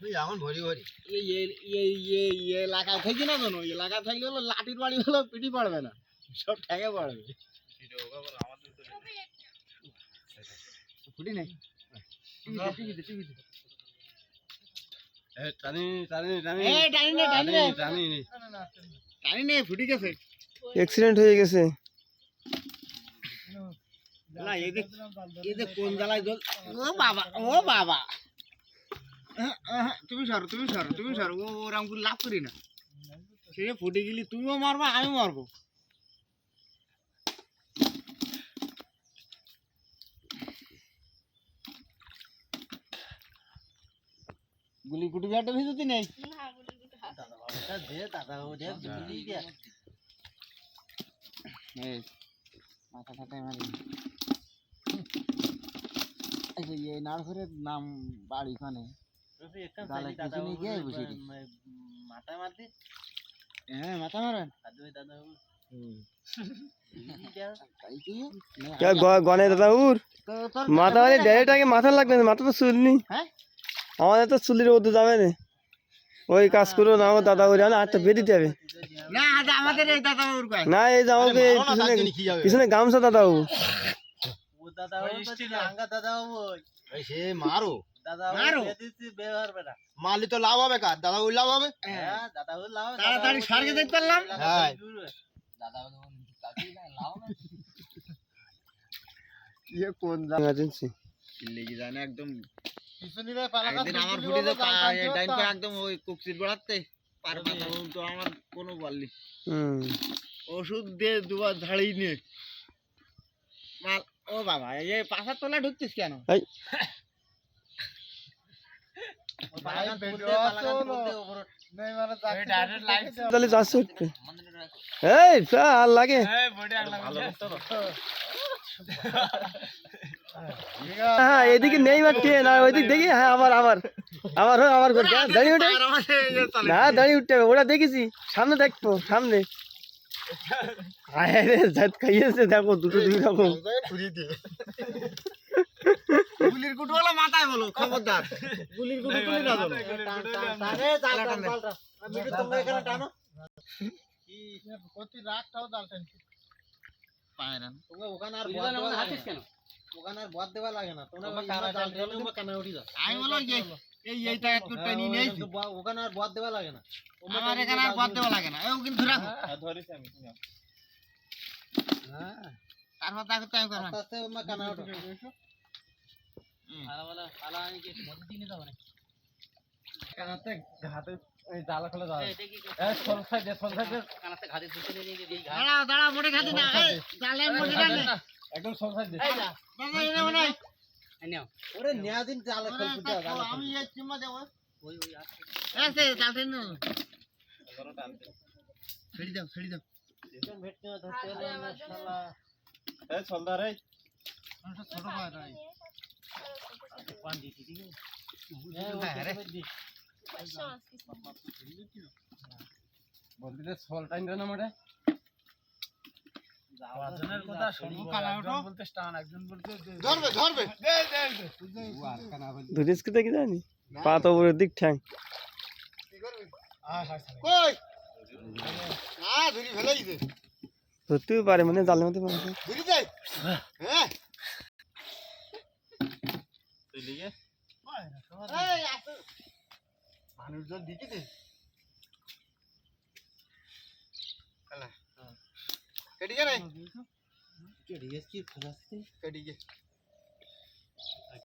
তুই এখন ভরি ভরি। এই এই- এই এই এই এলাকায় থাকি না জানো? এলাকায় থাকলে হলো লাঠির বাড়ি হলো পিটি পড়বে না। সব ঠেকে পড়বে। ফুটি নেই? টিভিতে টিভিতে এ টানি টানি টানি। এই টানি নে টানি নে। টানি নে। টানি নে ফুটি গেছে। অ্যাক্সিডেন্ট হয়ে গেছে। না এই যে কোন জ্বালায় জল ও বাবা ও বাবা। তুমি সরো তুমি সরো তুমি সরো। ও ওরকম করে লাভ করি না। সে ফুটে গেলি তুমিও মারবা আমি মারবো। গুলি কুটি ব্যাটে ভিজুতি নেই? দে দাদা ও দে দিলি দে এই মাথা ফাটাই মারি। এই যে নাম বাড়ি খানে মাথা মারতে হ্যাঁ মাথা মারেন। দাদু দাদা তাই কি না, কে গ- গনে দাদা উর মাথা মানে ডাইরেক্ট আগে মাথা লাগবে না মাথা তো চুল হ্যাঁ? আমাদের তো চুলির মধ্যে যাবে না। ওই কাজ করো না আমার দাদা না আটটা বেরিয়ে যাবে না এই দাদা না এই যে আমাকে পিছনে পিছনে গামছা দাদা ও ও দাদা দাদা সে মারো। মারলি তো লাভ হবে কার? দাদা ওই লাভ হবে? হ্যাঁ তাড়াতাড়ি সরকে দেখতে পারলাম হ্যাঁ দাদা ও কাকি লাভ না। ইয়ে কোন ইমার্জেন্সি লেগে যায় না একদম পিছনি রে পালা একদিন আমার ফুটি তো পা- এই ডাইন পা একদম ওই কুকসির বেড়াতে পার তো আমার কোনো বললি হুম। ওষুধ দিয়ে দুবার ঝাড়িয়ে নিয়ে মাল ও বাবা এই পাশার তলা ঢুকছিস কেন? এই উঠতে এই আর লাগে। হ্যাঁ এদিকে নেই বা ট্রেন আর ওইদিক দেখি হ্যাঁ আবার আবার। আবার হোক আবার করতে হ্যাঁ, দাঁড়িয়ে উঠে। না দাঁড়িয়ে উঠতে হবে। ওটা দেখেছি। সামনে দেখব সামনে। আরে জাত খাইয়েছে দেখো দুটো দুই রকম। গুলির কুটওয়ালা মাথায় বলো খবরদার। গুলির কুটু তুলি না বলো। টানো পায় না। তোমরা ওখানে আর বদ দেওয়া লাগে না। ওখানে আর বদ দেওয়া লাগে না। তোমরা ওই জাল ঢেলে তোমরা কানে উঠি যাও আমি বলো যে এই এইটা একটু টেনে নিয়েছি ওখানে আর বদ দেওয়া লাগে না। আমার এখানে আর বদ দেওয়া লাগে না। ও কিন্তু রাখো। তারপর তাকে তো আমি আস্তে আস্তে ওমা কানে উঠো একদম সর সাইড দে। দাদা এনে ওরে নেয়া দিন জালে খুলে ফুটে জালে আমি এই চিমা দেব। ওই ওই আছে জালতে নো ছেড়ে দাও ছেড়ে দাও। ভেটতে ধরতে হলে শালা এই সন্ধ্যা রে। ছোট পান্ডি ঠিক আছে বলতে দে সল টাইম দে না মোটে কথা শুনব কানা ওঠো বলতে স্টান একজন বলতে ধরবে ধরবে ধরিস কি দেখি জানি পা তো উপরের দিক ঠ্যাং কই না ধরি ফেলাইছে ধরতেও পারে মানে জালের মধ্যে ধরি যাই হ্যাঁ তুই লিগে মানুষজন দিকে দে। গে নাই কেটে গে কি? ফেলাচ্ছে কেটে গে